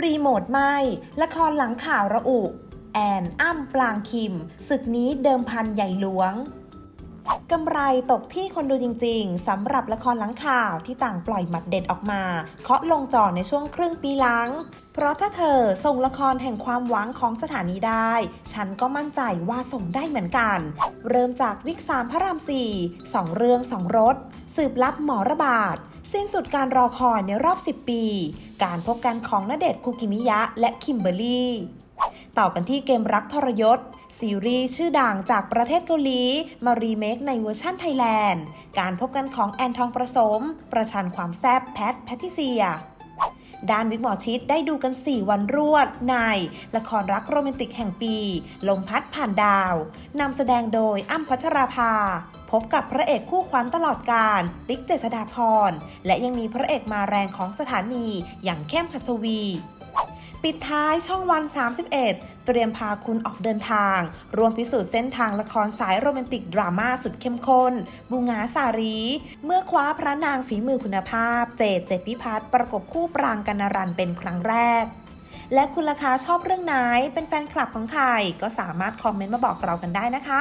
รีโมทไหม่ละครหลังข่าวระอุแอนอ้ำปลางคิมศึกนี้เดิมพันใหญ่หลวงกำไรตกที่คนดูจริงๆสำหรับละครหลังข่าวที่ต่างปล่อยหมัดเด็ดออกมา เคาะลงจอในช่วงครึ่งปีหลัง เพราะถ้าเธอส่งละครแห่งความหวังของสถานีได้ ฉันก็มั่นใจว่าส่งได้เหมือนกัน เริ่มจากวิกสามพระรามสี่สองเรื่องสองรถ สืบลับหมอระบาด สิ้นสุดการรอคอยในรอบ 10 ปี การพบกันของณเดชคุกิมิยะและคิมเบอร์รี่ ต่อกันที่เกมรักทรยศ ซีรีส์ชื่อดังจากประเทศเกาหลีมารีเมคในเวอร์ชั่นไทยแลนด์ การพบกันของแอนทองประสม ประชันความแซบแพทแพทิเซียด้านวิกหมอชิดได้ดูกัน 4 วันรวด ใน ละครรักโรแมนติกแห่งปี ลมพัดผ่านดาว นำแสดงโดยอ้ำพัชราภา พบกับพระเอกคู่ขวัญตลอดการ ติ๊กเจษฎาพร และยังมีพระเอกมาแรงของสถานีอย่างเข้มพัสวี ปิดท้ายช่องวัน 31 เตรียมพาคุณออกเดินทาง รวมพิสูจน์เส้นทางละครสายโรแมนติกดราม่าสุดเข้มข้น บูงาสารี เมื่อคว้าพระนางฝีมือคุณภาพ เจดเจดพิพัฒน์ประกบคู่ปรางกันารันเป็นครั้งแรกและคุณราคาชอบเรื่องไหน เป็นแฟนคลับของใคร ก็สามารถคอมเมนต์มาบอกเรากันได้นะคะ